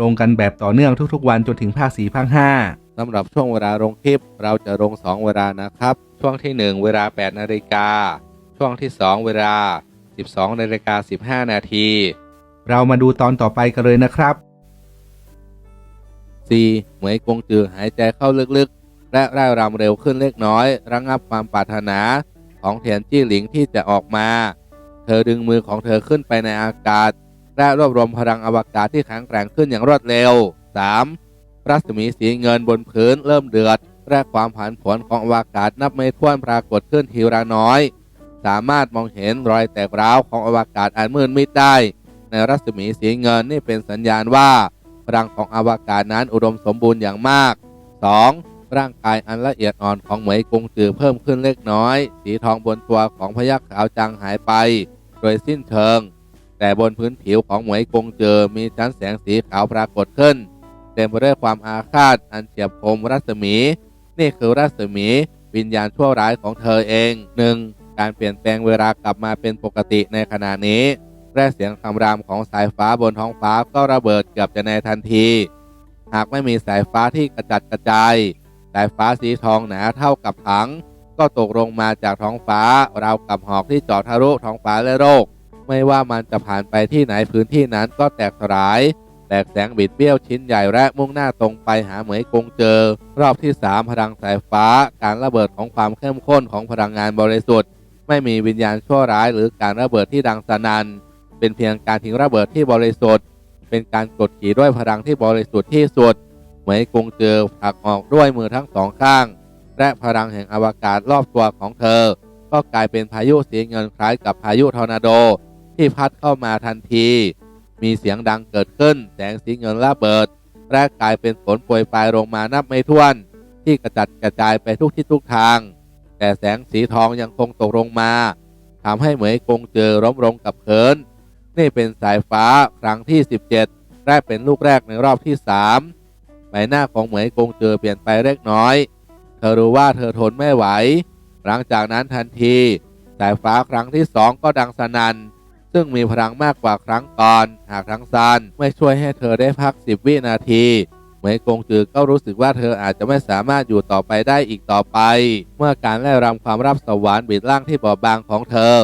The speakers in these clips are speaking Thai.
ลงกันแบบต่อเนื่องทุกๆ วันจนถึงภาค4ภาค5สำหรับช่วงเวลาลงคลิป เราจะลง 2 เวลานะครับ ช่วงที่ 1 เวลา 8 นาฬิกา ช่วงที่ 2 เวลา 12 นาฬิกา 15 นาที เรามาดูตอนต่อไปกันเลยนะครับ 4. เหมยกงจือหายใจเข้าลึกๆ และร่ายรำเร็วขึ้นเล็กน้อย ระงับความปรารถนาของเทียนจี้หลิงที่จะออกมา เธอดึงมือของเธอขึ้นไปในอากาศ และรวบรวมพลังอวกาศที่แข็งแกร่งขึ้นอย่างรวดเร็ว 3. รัศมีสีเงินบนพื้นเริ่มเดือดและความผันผวนของอวกาศนับไม่ถ้วนปรากฏขึ้นทีละน้อย สามารถมองเห็นรอยแตกร้าวของอวกาศอันมืดมิดได้ ในรัศมีสีเงินนี่เป็นสัญญาณว่าพลังของอวกาศนั้นอุดมสมบูรณ์อย่างมาก 2. ร่างกายอันละเอียดอ่อนของเหมยกงจือเพิ่มขึ้นเล็กน้อย สีทองบนตัวของพยักขาวจางหายไป โดยสิ้นเชิง แต่บนพื้นผิวของหมวยกงเจอมีชั้นแสงสีขาวปรากฏขึ้น เต็มไปด้วยความอาฆาตอันเฉียบคมรัศมี นี่คือรัศมีวิญญาณชั่วร้ายของเธอเอง 1. การเปลี่ยนแปลงเวลากลับมาเป็นปกติในขณะนี้และเสียงคำรามของสายฟ้าบนท้องฟ้าก็ระเบิดเกือบจะในทันที หากไม่มีสายฟ้าที่กระจัดกระจาย สายฟ้าสีทองหนาเท่ากับถัง ก็ตกลงมาจากท้องฟ้าราวกับหอกที่เจาะทะลุท้องฟ้าและโลก ไม่ว่ามันจะผ่านไปที่ไหนพื้นที่นั้นก็แตกสลาย แตกแสงบิดเบี้ยวชิ้นใหญ่และมุ่งหน้าตรงไปหาเหมยกงเจอ รอบที่ 3 พลังสายฟ้า การระเบิดของความเข้มข้นของพลังงานบริสุทธิ์ ไม่มีวิญญาณชั่วร้ายหรือการระเบิดที่ดังสนั่นเป็นเพียงการทิ้งระเบิดที่บริสุทธิ์ เป็นการกดขี่ด้วยพลังที่บริสุทธิ์ที่สุดเหมยกงเจอผลักออกด้วยมือทั้งสองข้าง และพลังแห่งอวกาศรอบตัวของเธอ ก็กลายเป็นพายุสีเงินคล้ายกับพายุทอร์นาโด ที่พัดเข้ามาทันที มีเสียงดังเกิดขึ้น แสงสีเงินระเบิดและกลายเป็นฝนโปรยปลายลงมานับไม่ถ้วน ที่กระจัดกระจายไปทุกทิศทุกทาง แต่แสงสีทองยังคงตกลงมาทำให้เหมยกงเจอล้มลงกับพื้นนี่เป็นสายฟ้าครั้งที่ 17และเป็นลูกแรกในรอบที่ 3 ใบหน้าของเหมยกงเจอเปลี่ยนไปเล็กน้อย เธอรู้ว่าเธอทนไม่ไหว หลังจากนั้นทันที สายฟ้าครั้งที่สองก็ดังสนัน่น ซึ่งมีพลังมากกว่าครั้งก่อน หากทั้งซานไม่ช่วยให้เธอได้พัก 10 วินาทีเหมยกงจือก็รู้สึกว่าเธออาจจะไม่สามารถอยู่ต่อไปได้อีกต่อไป เมื่อการไล่รำความรับสวรรค์บิดล่างที่บอบบางของเธอ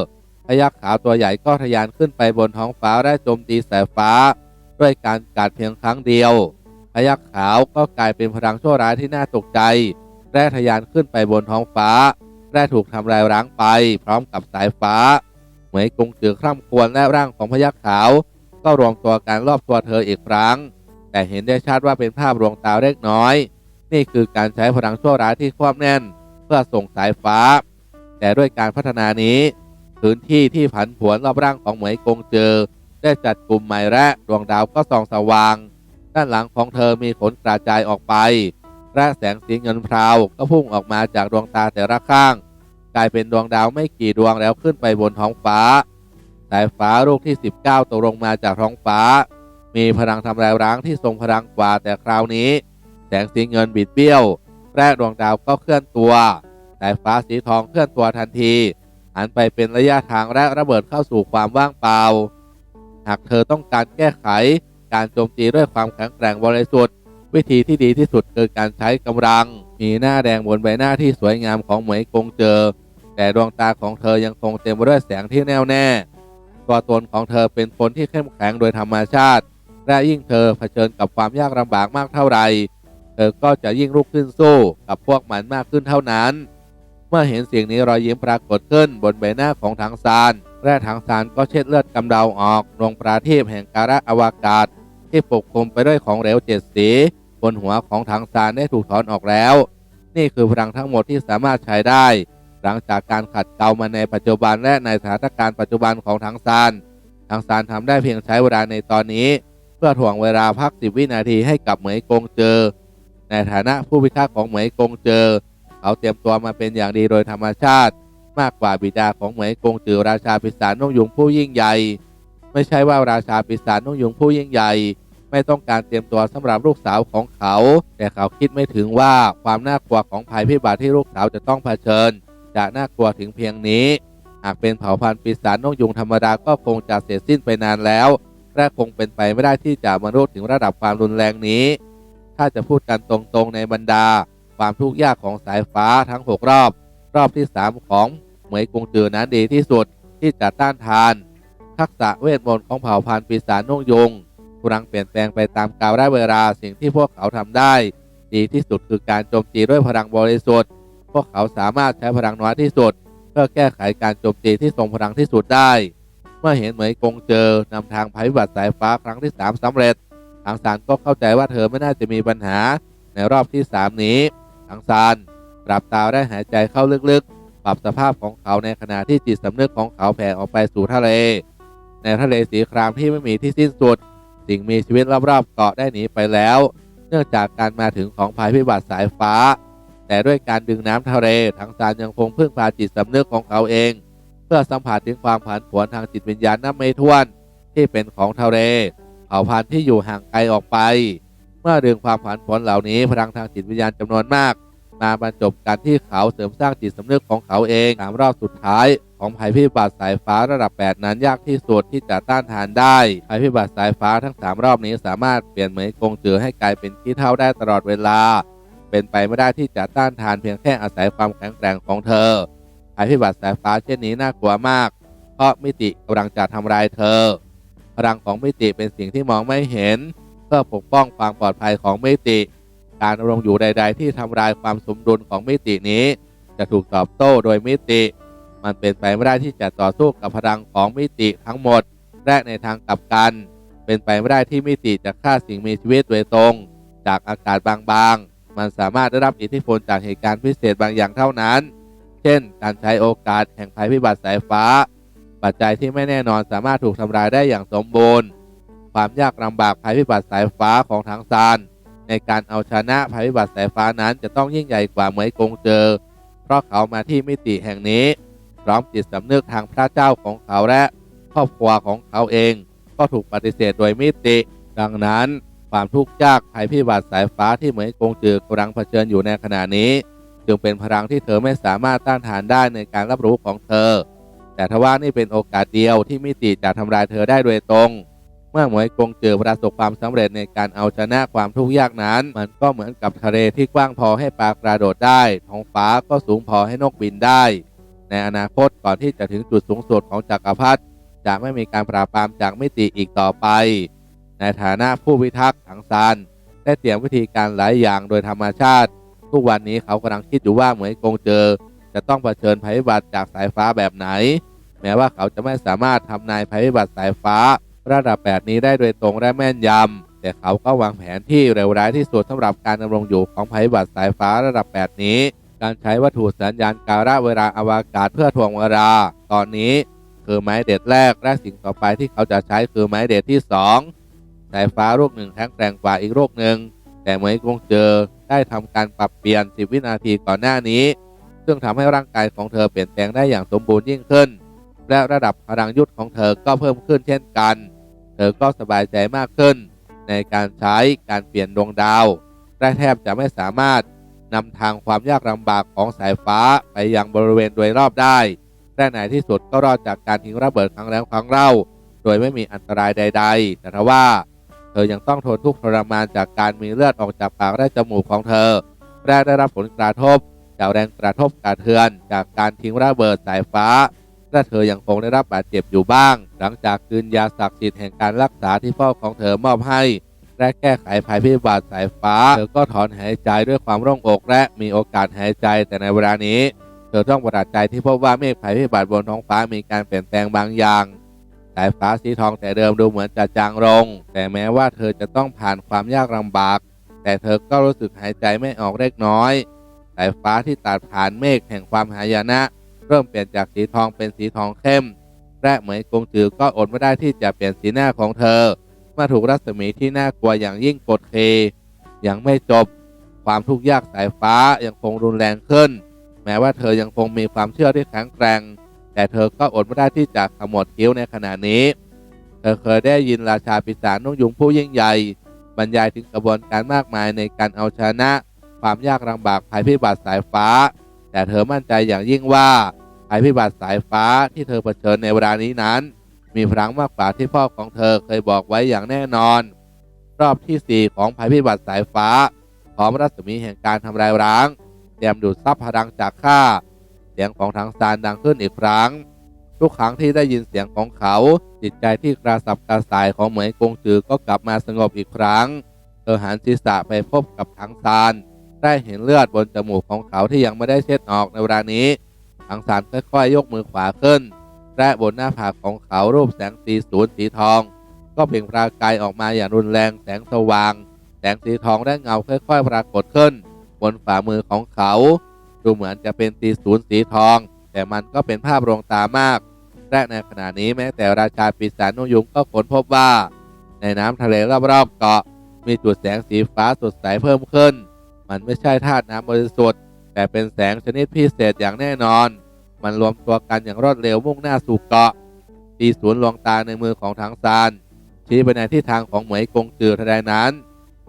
พยักขาวตัวใหญ่ก็ทะยานขึ้นไปบนท้องฟ้าและโจมตีสายฟ้า ด้วยการกัดเพียงครั้งเดียวพยักขาวก็กลายเป็นพลังชั่วร้ายที่น่าตกใจและทะยานขึ้นไปบนท้องฟ้าและถูกทำลายร้างไป พร้อมกับสายฟ้า เหมยกงจือคร่ำควรและร่างของพยักขาว ก็รวมตัวกันรอบตัวเธออีกครั้ง แต่เห็นได้ชัดว่าเป็นภาพรวงตาเล็กน้อย นี่คือการใช้พลังชั่วร้ายที่ควบแน่น เพื่อส่งสายฟ้า แต่ด้วยการพัฒนานี้พื้นที่ที่ผันผวนรอบร่างของเหมยกงเจอ ได้จัดกลุ่มใหม่และดวงดาวก็ส่องสว่าง ด้านหลังของเธอมีขนกระจายออกไปและแสงสีเงินพราวก็พุ่งออกมาจากดวงตาแต่ละข้าง ลายเป็นดวงดาวไม่กี่ดวงแล้วขึ้นไปบนท้องฟ้า สายฟ้าลูกที่ 19ตกลงมาจากท้องฟ้า มีพลังทำลายร้างที่ทรงพลังกว่าแต่คราวนี้ แสงสีเงินบิดเบี้ยว แรกดวงดาวก็เคลื่อนตัวสายฟ้าสีทองเคลื่อนตัวทันทีหันไปเป็นระยะทางและระเบิดเข้าสู่ความว่างเปล่า หากเธอต้องการแก้ไขการโจมตีด้วยความแข็งแกร่งบริสุทธิ์วิธีที่ดีที่สุดคือการใช้กำลัง มีหน้าแดงบนใบหน้าที่สวยงามของเหมยกงเจอ แต่ดวงตาของเธอยังคงเต็มไปด้วยแสงที่แน่วแน่ ตัวตนของเธอเป็นคนที่เข้มแข็งโดยธรรมชาติ และยิ่งเธอเผชิญกับความยากลำบากมากเท่าไหร่เธอก็จะยิ่งลุกขึ้นสู้กับพวกมันมากขึ้นเท่านั้น เมื่อเห็นสิ่งนี้รอยยิ้มปรากฏขึ้นบนใบหน้าของทางซานและทางซานก็เช็ดเลือดกำเดาออกลงประทีปแห่งการะอวกาศ ที่ปกคลุมไปด้วยของเหลวเจ็ดสีบนหัวของทางซานได้ถูกถอนออกแล้ว นี่คือพลังทั้งหมดที่สามารถใช้ได้ หลังจากการขัดเกลามาในปัจจุบันและในสถานการณ์ปัจจุบันของทางซานทางซานทำได้เพียงใช้เวลาในตอนนี้ เพื่อถ่วงเวลาพักสิบวินาทีให้กับเหมยกงเจอ ในฐานะผู้พิทักษ์ของเหมยกงเจอ เขาเตรียมตัวมาเป็นอย่างดีโดยธรรมชาติ มากกว่าบิดาของเหมยกงจือราชาปีศาจนกยุงผู้ยิ่งใหญ่ ไม่ใช่ว่าราชาปีศาจนกยุงผู้ยิ่งใหญ่ไม่ต้องการเตรียมตัวสำหรับลูกสาวของเขา แต่เขาคิดไม่ถึงว่าความน่ากลัวของภัยพิบัติที่ลูกสาวจะต้องเผชิญ จะน่ากลัวถึงเพียงนี้ หากเป็นเผ่าพันธุ์ปีศาจนกยุงธรรมดาก็คงจะเสร็จสิ้นไปนานแล้วและคงเป็นไปไม่ได้ที่จะมนุษย์ถึงระดับความรุนแรงนี้ ถ้าจะพูดกันตรงๆในบรรดา ความทุกข์ยากของสายฟ้าทั้ง 6 รอบ รอบที่ 3 ของเหมยกงจือนั้นดีที่สุดที่จะต้านทาน ทักษะเวทมนต์ของเผ่าพันธุ์ปีศาจนกยุงกำลังเปลี่ยนแปลงไปตามกาลเวลาสิ่งที่พวกเขาทำได้ ดีที่สุดคือการโจมตีด้วยพลังบริสุทธิ์ พวกเขาสามารถใช้พลังน้อยที่สุด เพื่อแก้ไขการโจมตีที่ทรงพลังที่สุดได้ เมื่อเห็นเหมยกงเจอนำทางภัยพิบัติสายฟ้าครั้งที่ 3สำเร็จ ทางซานก็เข้าใจว่าเธอไม่น่าจะมีปัญหาในรอบที่ 3 นี้ ทางซานปรับตาได้หายใจเข้าลึกๆ ปรับสภาพของเขาในขณะที่จิตสำนึกของเขาแผ่ออกไปสู่ทะเล ในทะเลสีครามที่ไม่มีที่สิ้นสุด สิ่งมีชีวิตรอบๆเกาะได้หนีไปแล้ว เนื่องจากการมาถึงของภัยพิบัติสายฟ้า แต่ด้วยการดึงน้ำทะเลทางซานยังคงพึ่งพาจิตสำนึกของเขาเอง เพื่อสัมผัสถึงความผันผวนทางจิตวิญญาณนับไม่ถ้วนที่เป็นของทะเลเผ่าพันธุ์ที่อยู่ห่างไกลออกไป เมื่อดึงความผันผวนเหล่านี้พลังทางจิตวิญญาณจำนวนมาก มาบรรจบกันที่เขาเสริมสร้างจิตสำนึกของเขาเองสามรอบสุดท้ายของภัยพิบัติสายฟ้าระดับ 8 นั้นยากที่สุดที่จะต้านทานได้ภัยพิบัติสายฟ้าทั้ง 3 รอบนี้สามารถเปลี่ยนเหมยกงจือให้กลายเป็นขี้เท่าได้ตลอดเวลา เป็นไปไม่ได้ที่จะต้านทานเพียงแค่อาศัยความแข็งแกร่งของเธอภัยพิบัติสายฟ้าเช่นนี้น่ากลัวมาก เพราะมิติกำลังจะทำลายเธอ พลังของมิติเป็นสิ่งที่มองไม่เห็น เพื่อปกป้องความปลอดภัยของมิติ การดำรงอยู่ใด ๆ ที่ทำลายความสมดุลของมิตินี้ จะถูกตอบโต้โดยมิติ มันเป็นไปไม่ได้ที่จะต่อสู้กับพลังของมิติทั้งหมดและในทางกลับกัน เป็นไปไม่ได้ที่มิติจะฆ่าสิ่งมีชีวิตโดยตรง จากอากาศบางๆ มันสามารถได้รับอิทธิพลจากเหตุการณ์พิเศษบางอย่างเท่านั้น เช่น การใช้โอกาสแห่งภัยพิบัติสายฟ้า ปัจจัยที่ไม่แน่นอนสามารถถูกทำลายได้อย่างสมบูรณ์ ความยากลำบากภัยพิบัติสายฟ้าของทางซานในการเอาชนะภัยพิบัติสายฟ้านั้นจะต้องยิ่งใหญ่กว่าเหมยกงเจอ เพราะเขามาที่มิติแห่งนี้ พร้อมจิตสำนึกทางพระเจ้าของเขาและครอบครัวของเขาเอง ก็ถูกปฏิเสธโดยมิติ ดังนั้น ความทุกข์ยากภัยพิบัติสายฟ้าที่เหมยกงจือกำลังเผชิญอยู่ในขณะนี้ จึงเป็นพลังที่เธอไม่สามารถต้านทานได้ในการรับรู้ของเธอ แต่ทว่านี่เป็นโอกาสเดียวที่มิติจะทำลายเธอได้โดยตรง เมื่อหมวยกงเจอประสบความสำเร็จในการเอาชนะความทุกข์ยากนั้น มันก็เหมือนกับทะเลที่กว้างพอให้ปลากระโดดได้ท้องฟ้าก็สูงพอให้นกบินได้ ในอนาคตก่อนที่จะถึงจุดสูงสุดของจักรพรรดิจะไม่มีการปราบปรามจากมิติอีกต่อไป ในฐานะผู้พิทักษ์ถังซานได้เตรียมวิธีการหลายอย่างโดยธรรมชาติ ทุกวันนี้เขากำลังคิดอยู่ว่าเหมยกงเจอ จะต้องเผชิญภัยพิบัติจากสายฟ้าแบบไหน แม้ว่าเขาจะไม่สามารถทำนายภัยพิบัติสายฟ้า ระดับแบบนี้ได้โดยตรงและแม่นยำแต่เขาก็วางแผนที่เลวร้ายที่สุดสำหรับการดำรงอยู่ของภัยพิบัติสายฟ้าระดับแบบนี้ การใช้วัตถุสัญญาณการะเวลาอวกาศเพื่อทวงเวลาตอนนี้ คือไม้เด็ดแรกและสิ่งต่อไปที่เขาจะใช้คือไม้เด็ดที่สอง สายฟ้าลูกหนึ่งแข็งแกร่งกว่าอีกลูกหนึ่ง แต่เหมยกงเจอได้ทำการปรับเปลี่ยน 10 วินาทีก่อนหน้านี้ ซึ่งทำให้ร่างกายของเธอเปลี่ยนแปลงได้อย่างสมบูรณ์ยิ่งขึ้น และระดับพลังยุทธของเธอก็เพิ่มขึ้นเช่นกัน เธอก็สบายใจมากขึ้น ในการใช้การเปลี่ยนดวงดาวและแทบจะไม่สามารถนำทางความยากลำบากของสายฟ้าไปยังบริเวณโดยรอบได้และในที่สุดก็รอดจากการทิ้งระเบิดครั้งแล้วครั้งเล่า โดยไม่มีอันตรายใด ๆ แต่ทว่า เธอยังต้องทนทุกข์ทรมานจากการมีเลือดออกจากปากและจมูกของเธอและได้รับผลกระทบ จากแรงกระทบกระเทือน จากการทิ้งระเบิดสายฟ้า และเธอยังคงได้รับบาดเจ็บอยู่บ้าง หลังจากคืนยาศักดิ์สิทธิ์แห่งการรักษาที่พ่อของเธอมอบให้ และแก้ไขภัยพิบัติสายฟ้า เธอก็ถอนหายใจด้วยความโล่งอกและมีโอกาสหายใจแต่ในเวลานี้ เธอต้องประหลาดใจที่พบว่าเมฆภัยพิบัติบนท้องฟ้ามีการเปลี่ยนแปลงบางอย่าง สายฟ้าสีทองแต่เดิมดูเหมือนจะจางลง แต่แม้ว่าเธอจะต้องผ่านความยากลำบาก แต่เธอก็รู้สึกหายใจไม่ออกเล็กน้อย สายฟ้าที่ตัดผ่านเมฆแห่งความหายนะ เริ่มเปลี่ยนจากสีทองเป็นสีทองเข้ม และเหมยกงจือก็อดไม่ได้ที่จะเปลี่ยนสีหน้าของเธอเมาถูกรัศมีที่น่ากลัวอย่างยิ่งกดเคยังไม่จบ ความทุกข์ยากสายฟ้ายังคงรุนแรงขึ้น แม้ว่าเธอยังคงมีความเชื่อที่แข็งแกร่ง แต่เธอก็อดไม่ได้ที่จะขมวดคิ้วในขณะนี้ เธอเคยได้ยินราชาปีศาจนกยุงผู้ยิ่งใหญ่ บรรยายถึงกระบวนการมากมายในการเอาชนะ ความยากลำบากภัยพิบัติสายฟ้า แต่เธอมั่นใจอย่างยิ่งว่าภัยพิบัติสายฟ้าที่เธอเผชิญในเวลานี้นั้น มีพลังมากกว่าที่พ่อของเธอเคยบอกไว้อย่างแน่นอน รอบที่ 4 ของภัยพิบัติสายฟ้าพร้อมรัศมีแห่งการทำลายร้างเตรียมดูดซับพลังจากข้า สียงของทางซานดังขึ้นอีกครั้ง ทุกครั้งที่ได้ยินเสียงของเขา จิตใจที่กระสับกระส่ายของเหมยกงจือก็กลับมาสงบอีกครั้ง เธอหันศีรษะไปพบกับทางซาน ได้เห็นเลือดบนจมูกของเขาที่ยังไม่ได้เช็ดออกในเวลานี้ทางซานค่อยๆยกมือขวาขึ้น และบนหน้าผากของเขารูปแสงสีสูนสีทอง ก็เปล่งประกายออกมาอย่างรุนแรงแสงสว่าง แสงสีทองและเงาค่อยๆปรากฏขึ้น บนฝ่ามือของเขา ดูเหมือนจะเป็นตีศูนย์สีทอง แต่มันก็เป็นภาพรวงตามาก และในขณะนี้แม้แต่ราชาปีศาจนกยุงก็ค้นพบว่า ในน้ำทะเลรอบๆเกาะ มีจุดแสงสีฟ้าสดใสเพิ่มขึ้น มันไม่ใช่ธาตุน้ำบริสุทธิ์แต่เป็นแสงชนิดพิเศษอย่างแน่นอน มันรวมตัวกันอย่างรวดเร็วมุ่งหน้าสู่เกาะตีศูนย์ลวงตาในมือของทางซานชี้ไปในทิศทางของเหมยกงจือทันใดนั้น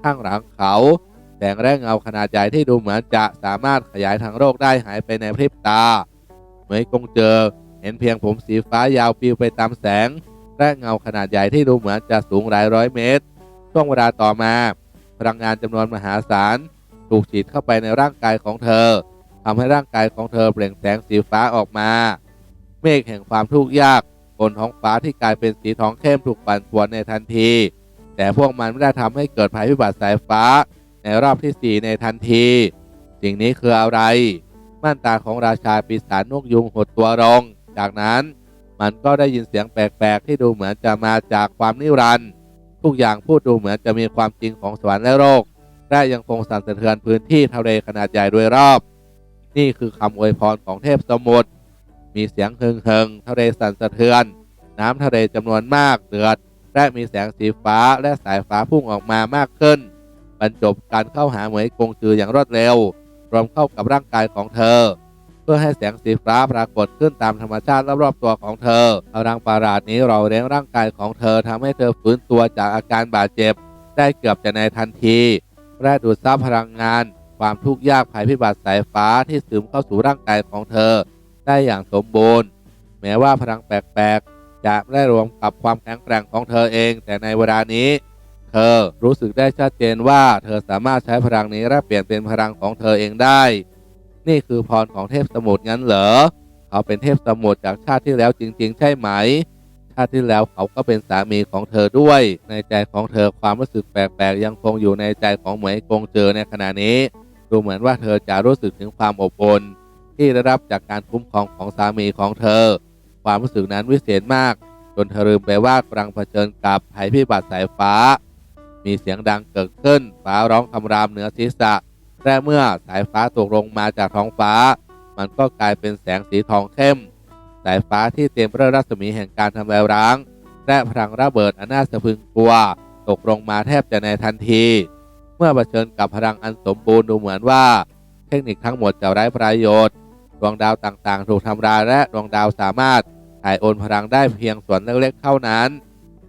ข้างหลังเขา แสงแรงเงาขนาดใหญ่ที่ดูเหมือนจะสามารถขยายทางโลกได้หายไปในพริบตาเหมยกงเจอ เห็นเพียงผมสีฟ้ายาวปลิวไปตามแสงและเงาขนาดใหญ่ที่ดูเหมือนจะสูงหลายร้อยเมตร ช่วงเวลาต่อมา พลังงานจำนวนมหาศาลถูกฉีดเข้าไปในร่างกายของเธอทำให้ร่างกายของเธอเปล่งแสงสีฟ้าออกมา เมฆแห่งความทุกข์ยากบนท้องฟ้าที่กลายเป็นสีทองเข้มถูกปั่นป่วนในทันที แต่พวกมันไม่ได้ทำให้เกิดภัยพิบัติสายฟ้า ในรอบที่ 4 ในทันที สิ่งนี้คืออะไร ม่านตาของราชาปีศาจนกยุงหดตัวลงจากนั้นมันก็ได้ยินเสียงแปลก ๆ ที่ดูเหมือนจะมาจากความนิรันดร์ทุกอย่างพูดดูเหมือนจะมีความจริงของสวรรค์และโลกและยังคงสั่นสะเทือนพื้นที่ทะเลขนาดใหญ่โดยรอบ นี่คือคำอวยพรของเทพสมุทรมีเสียงเฮิงเฮิงทะเลสั่นสะเทือน น้ำทะเลจำนวนมากเดือด และมีแสงสีฟ้าและสายฟ้าพุ่งออกมามากขึ้น บรรจบการเข้าหาเหมยกงจืออย่างรวดเร็ว รวมเข้ากับร่างกายของเธอ เพื่อให้แสงสีฟ้าปรากฏขึ้นตามธรรมชาติรอบๆตัวของเธอพลังประหลาดนี้เราเลี้ยงร่างกายของเธอทำให้เธอฟื้นตัวจากอาการบาดเจ็บ ได้เกือบจะในทันทีและดูดซับพลังงาน ความทุกข์ยากภัยพิบัติสายฟ้าที่ซึมเข้าสู่ร่างกายของเธอ ได้อย่างสมบูรณ์ แม้ว่าพลังแปลกๆจะไม่ได้รวมกับความแข็งแกร่งของเธอเอง แต่ในเวลานี้ เธอ รู้สึกได้ชัดเจนว่าเธอสามารถใช้พลังนี้และเปลี่ยนเป็นพลังของเธอเองได้ นี่คือพรของเทพสมุทรงั้นเหรอเขาเป็นเทพสมุทรจากชาติที่แล้วจริง ๆ ใช่ไหม ชาติที่แล้วเขาก็เป็นสามีของเธอด้วย ในใจของเธอความรู้สึกแปลกๆ ยังคงอยู่ในใจของเหมยกงเจอในขณะนี้ ดูเหมือนว่าเธอจะรู้สึกถึงความอบอุ่นที่ได้รับจากการคุ้มครองของสามีของเธอ ความรู้สึกนั้นวิเศษมาก จนเธอลืมไปว่ากำลังเผชิญกับภัยพิบัติสายฟ้า มีเสียงดังเกิดขึ้น ฟ้าร้องคำรามเหนือศีรษะ และเมื่อสายฟ้าตกลงมาจากท้องฟ้า มันก็กลายเป็นแสงสีทองเข้ม สายฟ้าที่เต็มไปด้วยรัศมีแห่งการทำลายร้าง และพลังระเบิดอันน่าสะพึงกลัว ตกลงมาแทบจะในทันที เมื่อเผชิญกับพลังอันสมบูรณ์ดูเหมือนว่า เทคนิคทั้งหมดจะไร้ประโยชน์ ดวงดาวต่างๆ ถูกทำลายและดวงดาวสามารถถ่ายโอนพลังได้เพียงส่วนเล็กๆเท่านั้น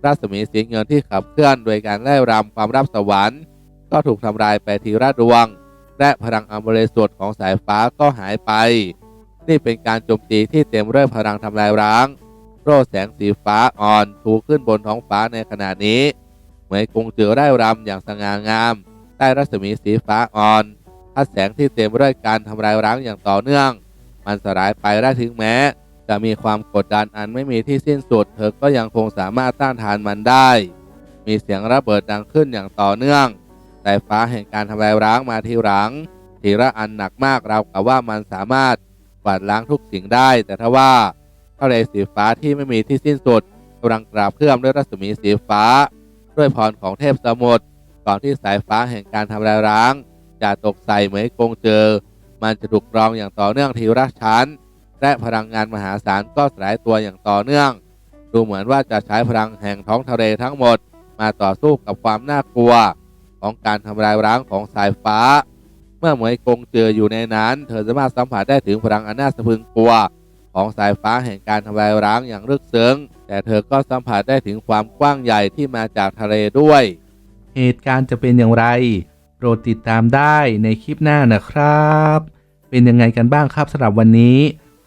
รัศมีสีเงินที่ขับเคลื่อนโดยการไล่รำความรับสวรรค์ ก็ถูกทำลายไปทีละดวง และพลังอันบริสุทธิ์ของสายฟ้าก็หายไป นี่เป็นการโจมตีที่เต็มด้วยพลังทำลายร้าง โร่แสงสีฟ้าอ่อนถูขึ้นบนท้องฟ้าในขณะนี้เหมยกงจือได้รำอย่างสง่างาม ใต้รัศมีสีฟ้าอ่อนพัดแสงที่เต็มด้วยการทำลายร้างอย่างต่อเนื่อง มันสลายไปได้ถึงแม้ จะมีความกดดันอันไม่มีที่สิ้นสุด เธอก็ยังคงสามารถต้านทานมันได้ มีเสียงระเบิดดังขึ้นอย่างต่อเนื่องสายฟ้าแห่งการทำลายร้างมาทีหลัง ทีละอันหนักมากราวกับว่ามันสามารถกวาดล้างทุกสิ่งได้ แต่ถ้าว่าทะเลสีฟ้าที่ไม่มีที่สิ้นสุดกำลังกราบเพื่อมด้วยรัศมีสีฟ้า ด้วยพรของเทพสมุทรก่อนที่สายฟ้าแห่งการทำลายร้างจะตกใส่เหมยกงเจอ มันจะถูกกรองอย่างต่อเนื่องทีละชั้น และพลังงานมหาศาลก็สลายตัวอย่างต่อเนื่อง ดูเหมือนว่าจะใช้พลังแห่งท้องทะเลทั้งหมด มาต่อสู้กับความน่ากลัว ของการทำลายร้างของสายฟ้า เมื่อเหมยกงเจออยู่ในนั้น เธอสามารถสัมผัสได้ถึงพลังอันน่าสะพรึงกลัว ของสายฟ้าแห่งการทำลายร้างอย่างลึกซึ้ง แต่เธอก็สัมผัสได้ถึงความกว้างใหญ่ที่มาจากทะเลด้วย เหตุการณ์จะเป็นอย่างไรโปรดติดตามได้ในคลิปหน้านะครับ เป็นยังไงกันบ้างครับสำหรับวันนี้